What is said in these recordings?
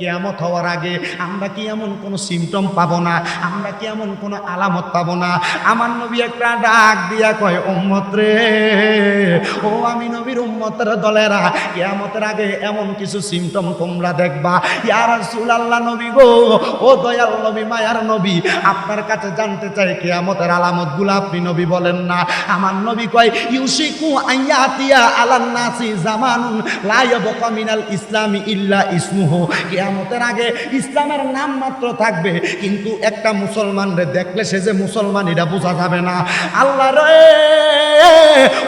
কেয়ামত হওয়ার আগে আমরা কি এমন কোনো সিমটম পাবো না? আমরা কি এমন কোনো আলামত পাবো না? আমার নবী একটা ডাক দিয়া কয়, উম্মত রে, ও আমি নবীর উম্মতের দলেরা, কেয়ামতের আগে এমন কিছু সিমটম তোমরা দেখবা? ইয়া রাসূলুল্লাহ নবী গো, ও দয়াল নবী, মায়ার নবী, আপনার কাছে জানতে চাই কেয়ামতের আলামতগুলো আপনি নবী বলেন না। আমার নবী কয় ইউসিকু আইয়াতিয়া আলান নাসি জামানুন, লা ইয়াবকা মিনাল ইসলামি ইল্লা ইসমুহু। কিয়ামতের আগে ইসলামের নাম মাত্র থাকবে, কিন্তু একটা মুসলমান রে দেখলে সে যে মুসলমান, এটা বোঝা যাবে না। আল্লাহ রে,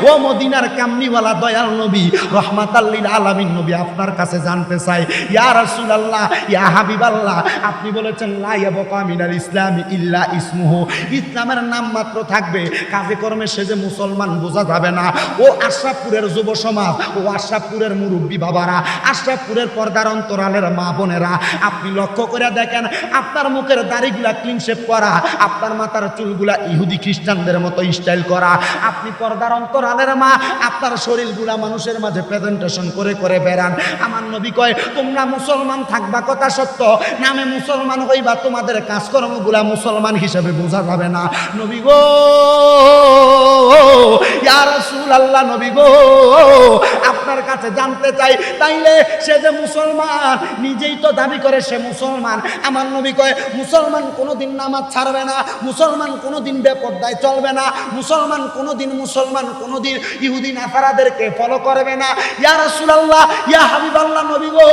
ও মদিনার কামনিওয়ালা দয়াল নবী রহমাতাল্লিল আলামিন নবী, আপনার কাছে জানতে চাই, ইয়া রাসূলুল্লাহ, ইয়া হাবিবাল্লাহ, আপনি বলেছেন, লা ইয়াবকা মিনাল ইসলামি ইল্লা ইসমুহু। ইসলামের নাম মাত্র থাকবে, কাজে কর্মে সে যে মুসলমান, বোঝা যাবে না। ও আশরাফপুরের যুব সমাজ, ও আশরাফপুরের মুরব্বী বাবারা, আশরাফপুরের পর্দার অন্তরালের মা বোনেরা, আপনি লক্ষ্য করে দেখেন, আপনার মুখের দাড়িগুলা ক্লিন শেপ করা, আপনার মাথার চুলগুলা ইহুদি খ্রিস্টানদের মতো স্টাইল করা। আপনি পর্দার অন্তরালের মা, আপনার শরীরগুলা মানুষের মাঝে প্রেজেন্টেশন করে করে বেড়ান। আমার নবী কয়, তোমরা মুসলমান থাকবা, কথা সত্য। নামে মুসলমান হইবা, তোমাদের কাজকর্মগুলা মুসলমান হিসেবে বোঝা যাবে না। নবী গো, ইয়া রাসূলুল্লাহ, নবী গো, আপনার কাছে জানতে চাই, তাইলে সে যে মুসলমান, নিজেই তো দাবি করে সে মুসলমান। আমার নবী কয়, মুসলমান কোনোদিন নামাজ ছাড়বে না, মুসলমান কোনোদিন বেপর্দায় চলবে না, মুসলমান কোনোদিন মুসলমান কোনোদিন ইহুদি নাসারাদেরকে ফলো করবে না। ইয়া রাসূলুল্লাহ, ইয়া হাবিবাল্লাহ নবী গো,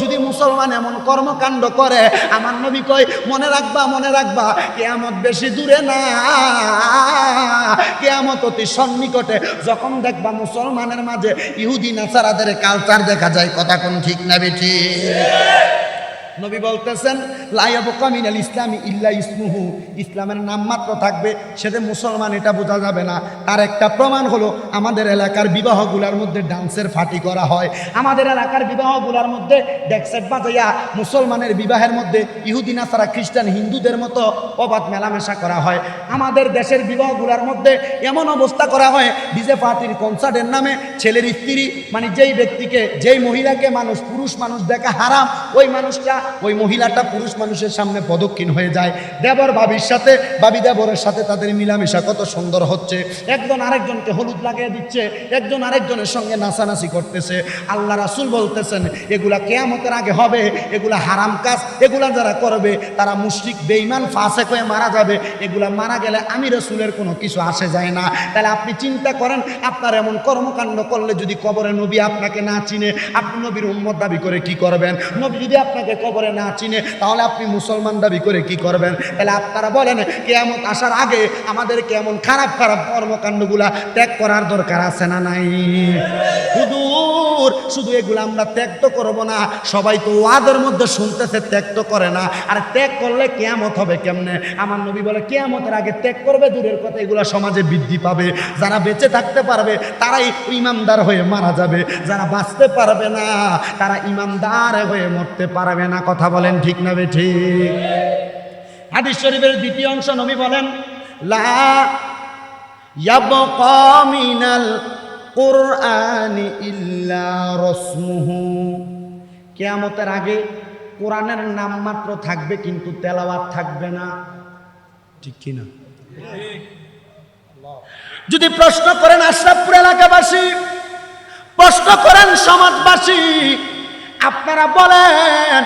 যদি মুসলমান এমন কর্মকাণ্ড করে, আমার নবী কয়, মনে রাখবা মনে রাখবা, কেয়ামত বেশি দূরে না, কেয়ামত অতি সন্নিকটে। যখন দেখবা মুসলমানের মাঝে ইহুদি নাসারাদের কালচার দেখা যায়, কথা কোন ঠিক না বেঠি নবী বলতেছেন লাইয়াবকা মিনাল ইসলামী ইল্লা ইসমুহু। ইসলামের নাম মাত্র থাকবে সেটা মুসলমান, এটা বোঝা যাবে না। তার একটা প্রমাণ হলো, আমাদের এলাকার বিবাহগুলার মধ্যে ডান্সের ফাটি করা হয়। আমাদের এলাকার বিবাহগুলার মধ্যে ডেক্সেট বাজাইয়া মুসলমানের বিবাহের মধ্যে ইহুদি, নাসারা, খ্রিস্টান, হিন্দুদের মতো অবাধ মেলামেশা করা হয়। আমাদের দেশের বিবাহগুলার মধ্যে এমন অবস্থা করা হয়, ডিজে পার্টির কনসার্টের নামে ছেলের স্ত্রী মানে যেই ব্যক্তিকে, যেই মহিলাকে মানুষ, পুরুষ মানুষ দেখা হারাম, ওই মানুষটা ওই মহিলাটা পুরুষ মানুষের সামনে পদক্ষিণ হয়ে যায়। দেবর বাবির সাথে বাবি দেবরের সাথে তাদের মিলামেশা কত সুন্দর হচ্ছে। একজন আরেকজনকে হলুদ লাগিয়ে দিচ্ছে, একজন আরেকজনের সঙ্গে নাচানাচি করতেছে। আল্লাহ রাসুল বলতেছেন, এগুলা কেয়ামতের আগে হবে, এগুলা হারাম কাজ, এগুলা যারা করবে, তারা মুশরিক, বেঈমান ফাঁসে হয়ে মারা যাবে। এগুলা মারা গেলে আমি রসুলের কোনো কিছু আসে যায় না। তাহলে আপনি চিন্তা করেন, আপনার এমন কর্মকাণ্ড করলে যদি কবরে নবী আপনাকে না চিনে, আপনি নবীর উম্মত দাবি করে কি করবেন? নবী যদি আপনাকে কবরে না চিনে, তাহলে আপনি মুসলমান দাবি করে কি করবেন? তাহলে আপনারা বলেন, কেয়ামত আসার আগে আমাদের এমন খারাপ খারাপ কর্মকাণ্ডগুলা ত্যাগ করার দরকার আছে না নাই? হুদুর শুধু এগুলো আমরা ত্যাগ তো করব না। সবাই তো ওয়াদের মধ্যে শুনতেছে, ত্যাগ তো করে না। আর ত্যাগ করলে কেয়ামত হবে কেমনে? আমার নবী বলে, কেয়ামতের আগে ত্যাগ করবে, দূরের কথা এগুলো সমাজে বৃদ্ধি পাবে। যারা বেঁচে থাকতে পারবে, তারাই ইমানদার হয়ে মারা যাবে। যারা বাঁচতে পারবে না, তারা ইমানদার হয়ে মরতে পারবে না। কথা বলেন ঠিক না বে ঠিক? হাদিস শরীফের দ্বিতীয় অংশ নবী বলেন, লা ইয়াবকা মিনাল কোরআনি ইল্লা রসমুহু। কেয়ামতের আগে কোরআনের নাম মাত্র থাকবে কিন্তু তেলাওয়াত থাকবে না। ঠিক কি না? যদি প্রশ্ন করেন আশরাফপুর এলাকাবাসী প্রশ্ন করেন সমাজবাসী আপনারা বলেন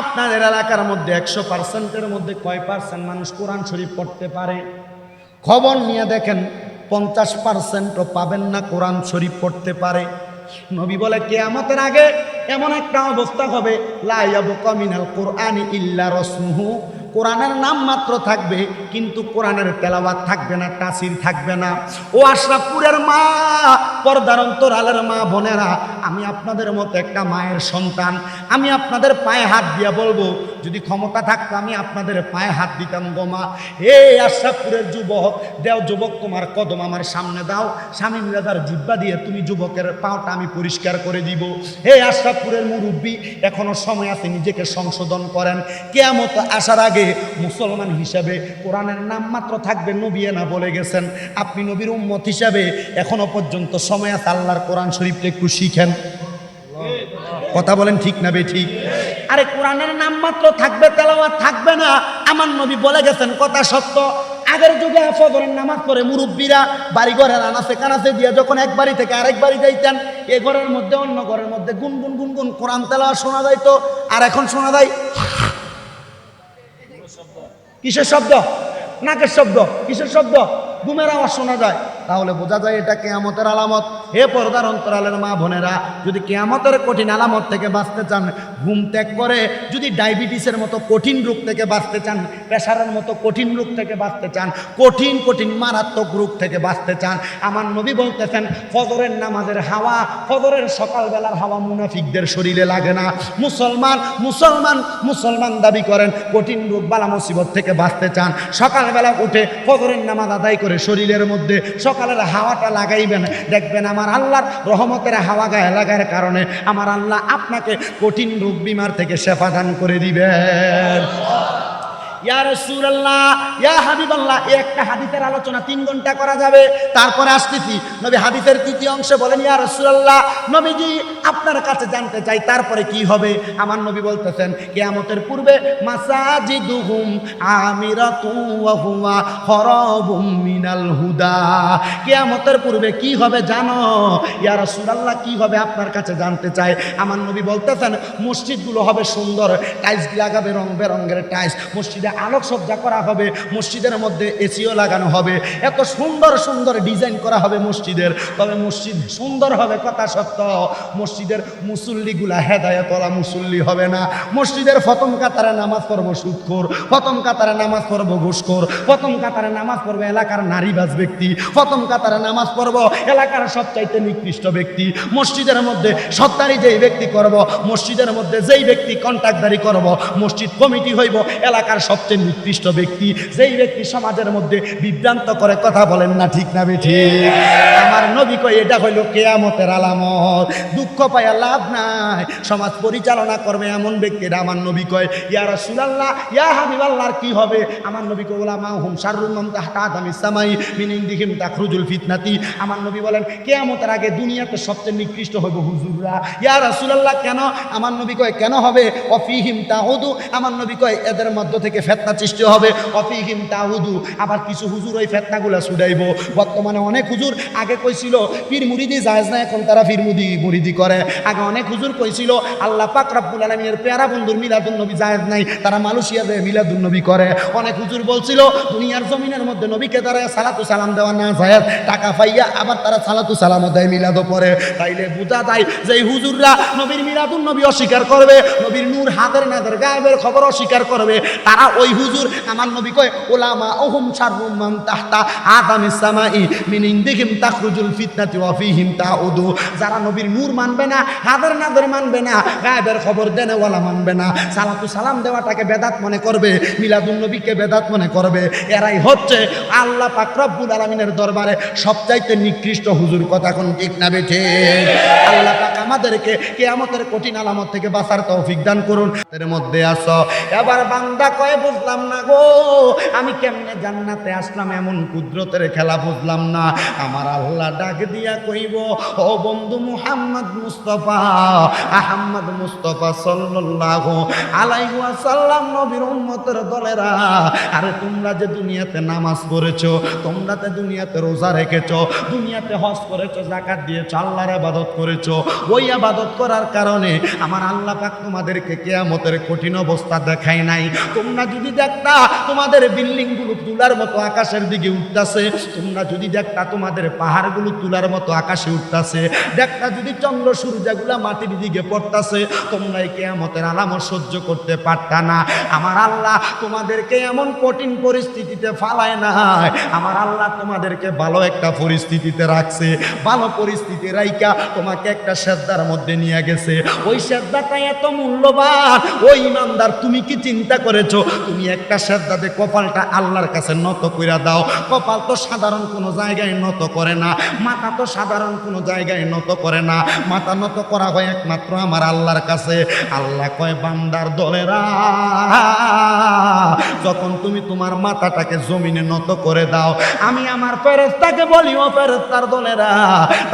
আপনাদের এলাকার মধ্যে একশো পার্সেন্টের মধ্যে কয় পার্সেন্ট মানুষ কোরআন শরীফ পড়তে পারে? খবর নিয়ে দেখেন পঞ্চাশ পার্সেন্টও পাবেন না, কোরআন শরীফ পড়তে পারে। নবী বলে, কেয়ামতের আগে এমন একটা অবস্থা হবে লাইয়াবু কমিনাল কোরআন ইল্লা রসমুহু। কোরআনের নাম মাত্র থাকবে, কিন্তু কোরআনের তেলাওয়াত থাকবে না তাসির থাকবে না। ও আশরাফপুরের মা, পর্দার অন্তরালের মা, বোনেরা, আমি আপনাদের মতো একটা মায়ের সন্তান, আমি আপনাদের পায়ে হাত দিয়ে বলব, যদি ক্ষমতা থাকতো আমি আপনাদের পায়ে হাত দিতাম গো মা। হে আশরাফপুরের যুবক, দেও যুবক, তোমার কদম আমার সামনে দাও, স্বামী মিরাদার জিব্বা দিয়ে তুমি যুবকের পাওটা আমি পরিষ্কার করে দিব। হে আশরাফপুরের মুরব্বী, এখনও সময় আছে নিজেকে সংশোধন করেন। কেয়ামত আসার আগে মুসলমান হিসাবে কোরআনের নাম মাত্র থাকবে নবী না বলে গেছেন। আপনি নবীর উম্মত হিসাবে এখনও পর্যন্ত সময় আছে আল্লাহর কোরআন শরীফটা একটু শিখেন। কথা বলেন ঠিক না বে ঠিক? আরে কোরআনের নাম মাত্র থাকবে, তেলাওয়াত থাকবে না। আমার নবী বলে গেছেন, কথা সত্য। আগের যুগে ফজরের নামাজ পড়ে মুরব্বীরা বাড়ি ঘরের আনাসে কানাসে দিয়ে যখন এক বাড়ি থেকে আরেক বাড়ি যাইতেন, এ ঘরের মধ্যে অন্য ঘরের মধ্যে গুনগুন গুনগুন কোরআন তেলাওয়াত শোনা যাইতো। আর এখন শোনা যায় কিসের শব্দ? নাকের শব্দ। কিসের শব্দ? বুমের আওয়াজ শোনা যায়। তাহলে বোঝা যায় এটা কেয়ামতের আলামত। হে পর্দার অন্তরালের মা বোনেরা, যদি কেয়ামতের কঠিন আলামত থেকে বাঁচতে চান, ঘুম ত্যাগ করে যদি ডায়াবেটিসের মতো কঠিন রোগ থেকে বাঁচতে চান, প্রেশারের মতো কঠিন রোগ থেকে বাঁচতে চান, কঠিন কঠিন, মারাত্মক রোগ থেকে বাঁচতে চান, আমার নবী বলতেছেন, ফজরের নামাজের হাওয়া, ফজরের সকালবেলার হাওয়া মুনাফিকদের শরীরে লাগে না। মুসলমান মুসলমান মুসলমান দাবি করেন, কঠিন রোগ বালা মুসিবত থেকে বাঁচতে চান। সকালবেলা উঠে ফজরের নামাজ আদায় করে শরীরের মধ্যে সকালের হাওয়াটা লাগাইবেন। দেখবেন আমার আল্লাহর রহমতের হাওয়া গায়ে লাগার কারণে আমার আল্লাহ আপনাকে কঠিন রোগ বিমার থেকে সেফাদান করে দিবেন। ইয়া একটা আলোচনা তিন ঘণ্টা করা যাবে। তারপরে নবী বলেন আপনার কাছে জানতে চাই, তারপরে কি হবে? আমার নবী বলতেছেন, কিয়ামতের পূর্বে মাসাজিদুহুম আমিরাতু কিয়ামতের পূর্বে কি হবে জানো? ইয়া রাসূলুল্লাহ, কি হবে আপনার কাছে জানতে চাই? আমার নবী বলতেছেন, মসজিদগুলো হবে সুন্দর, টাইলস লাগাবে রং বেরঙের টাইলস, মসজিদে আলোকসজ্জা করা হবে, মসজিদের মধ্যে এসিও লাগানো হবে। এত সুন্দর সুন্দর ডিজাইন করা হবে মসজিদের। তবে মসজিদ সুন্দর হবে কথা সত্য। মসজিদের মুসল্লিগুলা হেদায়তলা মুসল্লি হবে না। মসজিদের প্রথম কাতারে নামাজ পড়ব সুৎখোর, প্রথম কাতারে নামাজ পড়ব ঘুষখোর, প্রথম কাতারে নামাজ পড়ব এলাকার নারীবাজ ব্যক্তি, প্রথম কাতারে নামাজ পড়ব এলাকার সবচাইতে নিকৃষ্ট ব্যক্তি। মসজিদের মধ্যে সত্তারি যেই ব্যক্তি করব, মসজিদের মধ্যে যেই ব্যক্তি কন্ট্রাক্টদারি করব, মসজিদ কমিটি হইব এলাকার সবচেয়ে নিকৃষ্ট ব্যক্তি, যেই ব্যক্তি সমাজের মধ্যে বিভ্রান্ত করে কথা বলেন না, ঠিক না বেঠি? আমার নবী কই এটা হইল কেয়ামতের আলামত। দুঃখ পাইয়া লাভ নাই। সমাজ পরিচালনা করবে এমন ব্যক্তিরা আমার নবী কয়, ইয়া রাসূলুল্লাহ, ইয়া হাবিবাল্লাহর কি হবে? আমার নবী কয়, ওলামা হুম শাররুম মান তাহতা আদামি সামাই মিন ইনদিহিম তাখরুজুল ফিতনাতি। আমার নবী বলেন, কেয়ামতের আগে দুনিয়াতে সবচেয়ে নিকৃষ্ট হইব হুজুররা। ইয়া রাসূলুল্লাহ, কেন? আমার নবী কয়, কেন হবে? অফিহিম তাহুদু আমার নবী কয়, এদের মধ্য থেকে ফেতনা সৃষ্টি হবে। অফিহিম তাহুদু, আবার কিছু হুজুর ওই ফেতনাগুলো ছুটাইব বর্তমানে অনেক হুজুর আগে কইছিল, পীর মুরিদি জায়েজ না, এখন তারা পীর মুদি, মুরিদি করে। আগে অনেক হুজুর কইছিল, আল্লাহ পাক রব্বুল আলামিনের পেয়ারা বন্ধুর মিলাদুন নবী জায়েজ নাই, তারা মালয়েশিয়া যায় মিলাদুন নবী করে। অনেক হুজুর বলছিল, দুনিয়ার জমিনের মধ্যে নবীকে তারা সালাতু সালাম দেওয়া না জায়েজ, টাকা পাইয়া আবার তারা সালাতু সালামও দেয়, মিলাদও পরে তাইলে বোঝা যায় যে হুজুররা নবীর মিলাদুন নবী অস্বীকার করবে, নবীর নূর হাতের নাদের গায়েবের খবর অস্বীকার করবে। তারা ওই হুজুর আমার নবী কয় ওলামা ওহুম মান তাহতা মিন ইনদিহিম তাখরুজুল ফিতনাতি তাউদু। যারা নবীর নূর মানবে না মানবে না খবর দেনে ওয়ালা মানবে না। সালাতু সালাম দেওয়াটাকে বেদাত মনে করবে, মিলাদুন নবীকে বেদাত মনে করবে। এরাই হচ্ছে আল্লাহ পাক রব্বুল আলামিনের দরবারে সবচাইতে নিকৃষ্ট হুজুর। কথা কোন ঠিক না বেঠে আল্লাহ পাক আমাদেরকে কিয়ামতের কঠিন আলামত থেকে বাঁচার তৌফিক দান করুন। এর মধ্যে আসো। এবার বান্দা কয়, বুঝলাম না গো, আমি কেমনে জান্নাতে আসলাম? এমন কুদরতের খেলা বুঝলাম না। আমার আল্লাহ ডাক দিয়া কইব, ও বন্ধু মুহাম্মদ মুস্তফা, আহম্মদ মুস্তফা সাল্লাল্লাহু আলাইহি ওয়াসাল্লাম, নবীর উম্মতের দলেরা, আরে তোমরা যে দুনিয়াতে নামাজ পড়েছো, তোমরা তো দুনিয়াতে রোজা রেখেছো, দুনিয়াতে হজ করেছ জাকাত দিয়েছ, আল্লাহর ইবাদত করেছ ওই আবাদত করার কারণে আমার আল্লাহ পাক তোমাদেরকে কেয়ামতের কঠিন অবস্থা দেখায় নাই। তোমরা যদি দেখতা তোমাদের বিল্ডিংগুলো তুলার মতো আকাশের দিকে উঠতাছে, তোমরা যদি দেখতা তোমাদের পাহাড়গুলো তুলার মতো আকাশে উঠতাছে, দেখতা যদি চন্দ্র সূর্যগুলা মাটির দিকে পড়তাছে, তোমরা এই কেয়ামতের আলামত সহ্য করতে পারতা না। আমার আল্লাহ তোমাদেরকে এমন কঠিন পরিস্থিতিতে ফালায় নাই। আমার আল্লাহ তোমাদেরকে ভালো একটা পরিস্থিতিতে রাখছে। ভালো পরিস্থিতি রাইকা তোমাকে একটা শ্রদ্ধার মধ্যে নিয়ে গেছে। ওই শ্রদ্ধাটা এত মূল্যবান, ওই ইমানদার, তুমি কি চিন্তা করেছ? তুমি একটা শ্রদ্ধাতে কপালটা আল্লাহর কাছে নত কইরা দাও। কপাল তো সাধারণ কোনো জায়গায় নত করে না, মাথা তো সাধারণ কোনো জায়গায় নত করে না। মাথা নত করা হয় একমাত্র আমার আল্লাহর কাছে। আল্লাহ কয়, বান্দার দলেরা যখন তুমি তোমার মাথাটাকে জমিনে নত করে দাও, আমি আমার ফেরেস্তাকে বলি, ও ফেরেস্তার দলেরা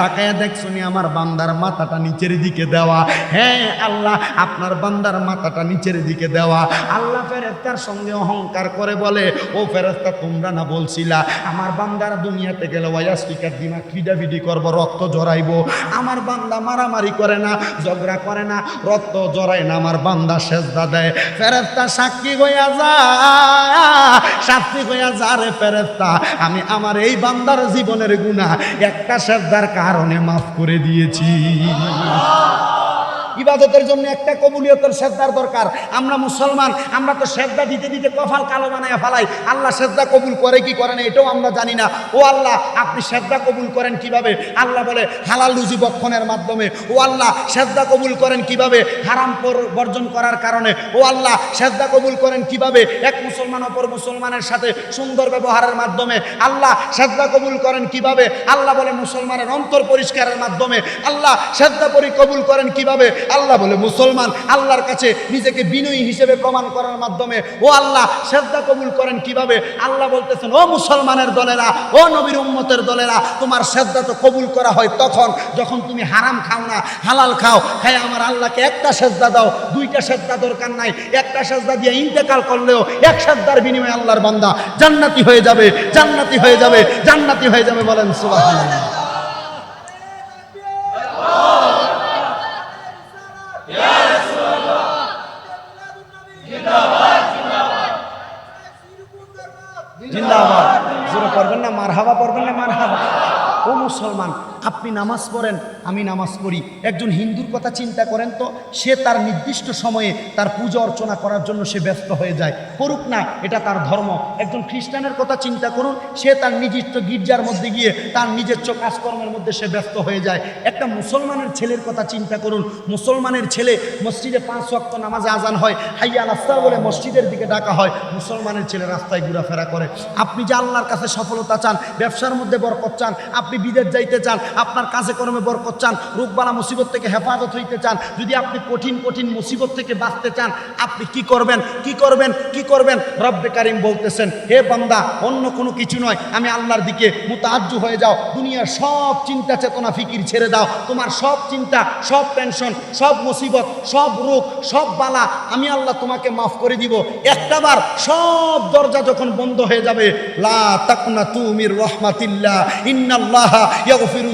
তাকে দেখছুনি আমার বান্দার মাথাটা নিচের দিকে দেওয়া। হ্যাঁ আল্লাহ, আপনার বান্দার মাথাটা নিচের দিকে দেওয়া। আল্লাহ ফেরেস্তার সঙ্গে অহংকার করে বলে, ও ফেরেস্তা তোমরা না বলছিলা, আমার বান্দার দুনিয়াতে গেলে ওয়াসপিকার দিমা খিডাফিডি করব, রক্ত জড়াইব। আমার বান্দা মারামারি করে না, ঝগড়া করে না, রক্ত জড়ায় না, আমার বান্দা সেজদা দেয়। ফেরেস্তা সাক্ষী হইয়া যা সাক্ষী হইয়া যারে ফেরেস্তা আমি আমার এই বান্দার জীবনের গুণা একটা শ্রদ্ধার কারণে মাফ করে দিয়েছি। ইবাদতের জন্য একটা কবুলিয়তের সেজদার দরকার। আমরা মুসলমান, আমরা তো সেজদা দিতে দিতে কফাল কালো বানায় ফেলাই। আল্লাহ সেজদা কবুল করে কি করে না, এটাও আমরা জানি না। ও আল্লাহ, আপনি সেজদা কবুল করেন কীভাবে? আল্লাহ বলে, হালাল রুজি বক্ষণের মাধ্যমে। ও আল্লাহ, সেজদা কবুল করেন কীভাবে? হারাম বর্জন করার কারণে। ও আল্লাহ, সেজদা কবুল করেন কীভাবে? এক মুসলমান অপর মুসলমানের সাথে সুন্দর ব্যবহারের মাধ্যমে। আল্লাহ, সেজদা কবুল করেন কীভাবে? আল্লাহ বলে, মুসলমানের অন্তর পরিষ্কারের মাধ্যমে। আল্লাহ, সেজদা পরি কবুল করেন কীভাবে? আল্লাহ বলে, মুসলমান আল্লাহর কাছে নিজেকে বিনয়ী হিসেবে প্রমাণ করার মাধ্যমে, ও আল্লাহ, সেজদা কবুল করেন কীভাবে? আল্লাহ বলতেছেন, ও মুসলমানের দলেরা, ও নবীর উম্মতের দলেরা, তোমার সেজদা তো কবুল করা হয় তখন যখন তুমি হারাম খাও না, হালাল খাও। খাই আমার আল্লাহকে একটা সেজদা দাও, দুইটা সেজদা দরকার নাই। একটা সেজদা দিয়ে ইন্তেকাল করলেও এক সেজদার বিনিময়ে আল্লাহর বান্দা জান্নাতি হয়ে যাবে, জান্নাতি হয়ে যাবে, জান্নাতি হয়ে যাবে বলেন সুবহানাল্লাহ জিন্দাবাদ জোরে পড়বেন না মার হাবা পড়বেন না মার হাবা ও মুসলমান আপনি নামাজ পড়েন, আমি নামাজ পড়ি। একজন হিন্দুর কথা চিন্তা করেন তো, সে তার নির্দিষ্ট সময়ে তার পূজা অর্চনা করার জন্য সে ব্যস্ত হয়ে যায়। করুক না, এটা তার ধর্ম। একজন খ্রিস্টানের কথা চিন্তা করুন, সে তার নিজস্ব গির্জার মধ্যে গিয়ে তার চোখ কাজকর্মের মধ্যে সে ব্যস্ত হয়ে যায়। একটা মুসলমানের ছেলের কথা চিন্তা করুন, মুসলমানের ছেলে মসজিদে পাঁচ ওয়াক্ত নামাজে আজান হয়, হাইয়া রাস্তা বলে মসজিদের দিকে ডাকা হয়, মুসলমানের ছেলে রাস্তায় ঘোরাফেরা করে। আপনি যে আল্লাহর কাছে সফলতা চান, ব্যবসার মধ্যে বরকত চান, আপনি বিদেশ যাইতে চান আপনার কাজে কর্মে বরকত চান রোগবালা মুসিবত থেকে হেফাজত হইতে চান, যদি আপনি কঠিন কঠিন মুসিবত থেকে বাঁচতে চান, আপনি কি করবেন? কি করবেন? কি করবেন? রব্বে কারিম বলতেছেন, হে বান্দা, অন্য কোনো কিছু নয়, আমি আল্লাহর দিকে মুতাজ্জু হয়ে যাও, দুনিয়ার সব চিন্তা, চেতনা, ফিকির ছেড়ে দাও, তোমার সব চিন্তা, সব টেনশন, সব মুসিবত, সব রোগ, সব বালা, আমি আল্লাহ তোমাকে মাফ করে দিব। একটাবার সব দরজা যখন বন্ধ হয়ে যাবে, লা তাকনা তুমির রহমাতিল্লাহ, ইন্নাল্লাহ ইয়াগফিরু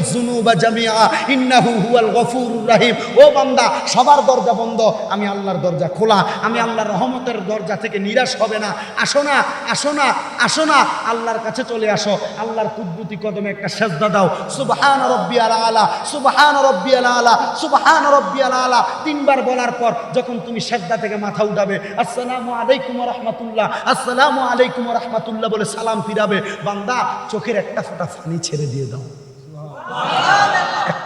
জামিআ, ইন্নাহু হুয়াল রহিম। ও বান্দা, সবার দরজা বন্ধ, আমি আল্লাহর দরজা খোলা, আমি আল্লাহর রহমতের দরজা থেকে নিরাশ হবে না। আসো না আসো না আসো না, আল্লাহর কাছে চলে আসো। আল্লাহর কুদ্দুতি কদমে একটা সেজদা দাও। সুবহান রব্বিয়াল আলা, সুবহান রব্বিয়াল আলা, সুবহান রব্বিয়াল আলা। তিনবার বলার পর যখন তুমি সেজদা থেকে মাথা উঠাবে, আসসালামু আলাইকুম রাহমাতুল্লাহ, আসসালামু আলাইকুম রাহমাতুল্লাহ বলে সালাম ফিরাবে। বান্দা, চোখের একটা ফোঁটা পানি ছেড়ে দিয়ে দাও। এক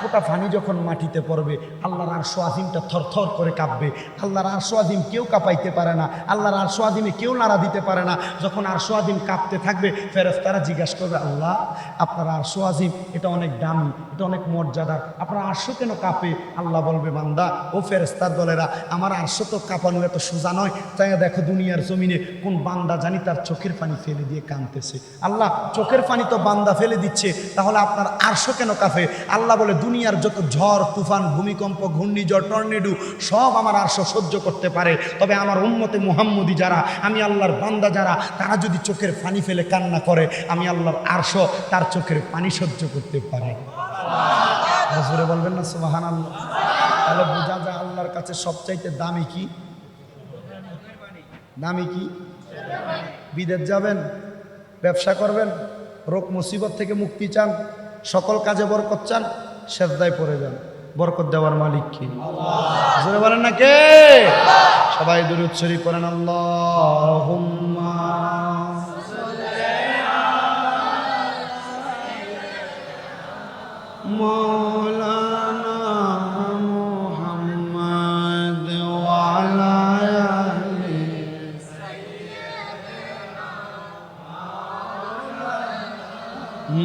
ফোঁটা পানি যখন মাটিতে পড়বে, আল্লাহর আর সোয়াদিমটা থরথর করে কাঁপবে। আল্লাহর আর সোয়াদিম কেউ কাঁপাইতে পারে না, আল্লাহর আর সোয়াদিমে কেউ নাড়া দিতে পারে না। যখন আর সোয়াদিম কাঁপতে থাকবে ফেরেস্তারা জিজ্ঞাসা করবে, আল্লাহ, আপনার আর সোয়াজিম এটা অনেক দামি, এটা অনেক মর্যাদার, আপনার আরশো কেন কাঁপে? আল্লাহ বলবে, বান্দা, ও ফেরেস্তার দলেরা, আমার আরশো তো কাঁপানো এত সোজা নয়, তাই দেখো দুনিয়ার জমিনে কোন বান্দা জানি তার চোখের পানি ফেলে দিয়ে কাঁদতেছে। আল্লাহ, চোখের পানি তো বান্দা ফেলে দিচ্ছে, তাহলে আপনার আরশো কেন কাঁপে? আল্লাহ বলে দুনিয়ার যত ঝড়, তুফান, ভূমিকম্প, ঘূর্ণিঝড়, টর্নেডু, সব আমার আরশো সহ্য করতে পারে। তবে আমার উন্মতে মুহাম্মদি যারা, আমি আল্লাহর বান্দা যারা, তারা যদি চোখের পানি ফেলে কান্না করে, আমি আল্লাহর আরশো তার চোখের পানি সহ্য করতে পারে। বলবেন না আল্লাহ তাহলে বোঝা যায় আল্লাহর কাছে সবচাইতে দামি কি? দামি কি? বিদেশ যাবেন, ব্যবসা করবেন, রোগ মুসিবত থেকে মুক্তি চান, সকল কাজে বরকত চান সেজদায় পড়ে যান। বরকত দেওয়ার মালিক কি? জোরে বলেন না কে? সবাই দূর উচ্চরি করেন আল্লাহ মৌলানা মোহাম্মদ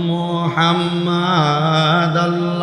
মোহাম্মদ আল্লাহ।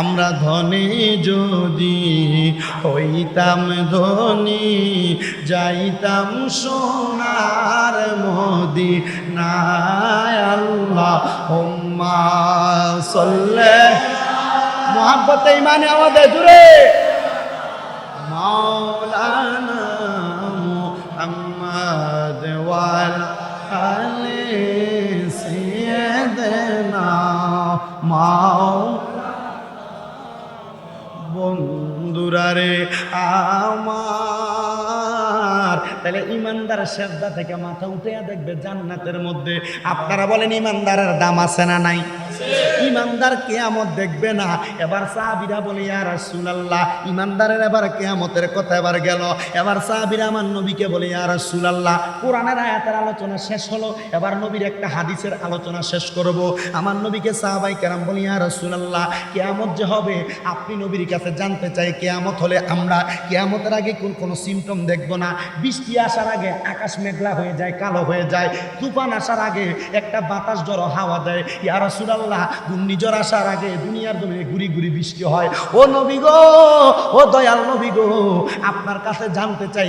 আমরা ধনে যদি হইতাম ধনী, যাইতাম সোনার মোদি আল্লাহ হোম্মা মোহাব্বত ইমানে আমাদের জুড়ে। মাওলানা তাহলে ইমানদার শ্রদ্ধা থেকে মাথা উঠে দেখবে জান্নাতের মধ্যে। আপনারা বলেন, ইমানদারের দাম আছে না নাই? ইমানদার কেয়ামত দেখবে না। এবার সাহাবিরা বলে, ইয়া রাসূলুল্লাহ। ইমানদারের এবার কেয়ামতের কথা এবার গেল। এবার সাহাবিরা আমার নবীকে বলে, ইয়া রাসূলুল্লাহ, কোরআনের আয়াতের আলোচনা শেষ হলো। এবার নবীর একটা হাদিসের আলোচনা শেষ করব। আমার নবীকে সাহাবাই কেরাম বলি, ইয়া রাসূলুল্লাহ, কেয়ামত যে হবে, আপনি নবীর কাছে জানতে চাই, কেয়ামত হলে আমরা, কেয়ামতের আগে কোন, কোনো সিমটম দেখব না। বৃষ্টি আসার আগে আকাশ মেঘলা হয়ে যায়, কালো হয়ে যায়। তুফান আসার আগে একটা বাতাস জড়ো হাওয়া দেয়। ইয়া রাসূলুল্লাহ ঘূর্ণিঝড় আসার আগে দুনিয়ার জমিনে ঘুরি ঘুরি বৃষ্টি হয়। ও নবী গো, ও দয়াল নবী গো, আপনার কাছে জানতে চাই